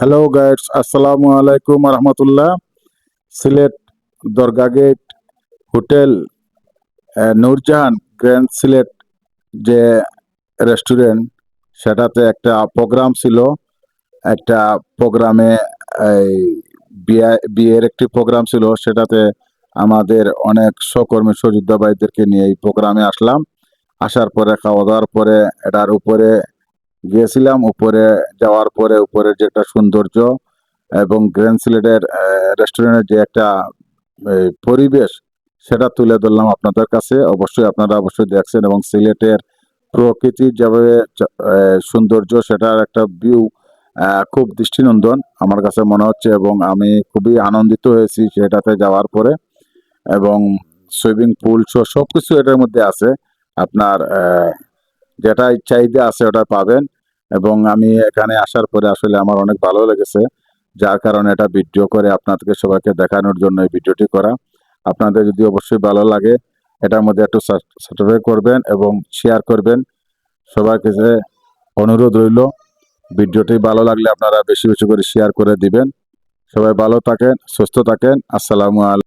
Hello guides আসসালামু আলাইকুম রহমতুল্লাহ সিলেট দরগা gate hotel Noorjahan grand Sylhet যে রেস্টুরেন্ট সেটাতে একটা প্রোগ্রাম ছিল। একটা প্রোগ্রামে এই, বিয়া- বিয়ের একটি প্রোগ্রাম ছিল। সেটাতে আমাদের অনেক সহকর্মী সযোদ্ধা ভাইদেরকে নিয়ে এই প্রোগ্রামে আসলাম। আসার পরে খাওয়া দাওয়ার পরে, এটার উপরে গিয়েছিলাম উপরে, যাওয়ার পরে উপরের যে একটা সৌন্দর্য এবং গ্র্যান্ড সিলেটের রেস্টুরেন্টের যে একটা পরিবেশ, সেটা তুলে ধরলাম আপনাদের কাছে। অবশ্যই আপনারা অবশ্যই দেখছেন এবং সিলেটের প্রকৃতির যেভাবে সৌন্দর্য, সেটার একটা ভিউ খুব দৃষ্টিনন্দন আমার কাছে মনে হচ্ছে এবং আমি খুবই আনন্দিত হয়েছি সেটাতে যাওয়ার পরে এবং সুইমিং পুল সহ সব কিছু এটার মধ্যে আছে। আপনার যেটা চাহিদা আছে ওটা পাবেন। এবং আমি এখানে আসার পরে আসলে আমার অনেক ভালো লেগেছে। যার কারণে এটা ভিডিও করে আপনাদেরকে সবাইকে দেখানোর জন্য এই ভিডিওটি করা। আপনাদের যদি অবশ্যই ভালো লাগে, এটার মধ্যে একটু সাবস্ক্রাইব করবেন এবং শেয়ার করবেন। সবার কাছে অনুরোধ রইল, ভিডিওটি ভালো লাগলে আপনারা বেশি বেশি করে শেয়ার করে দিবেন। সবাই ভালো থাকেন, সুস্থ থাকেন। আসসালামু আলাইকুম।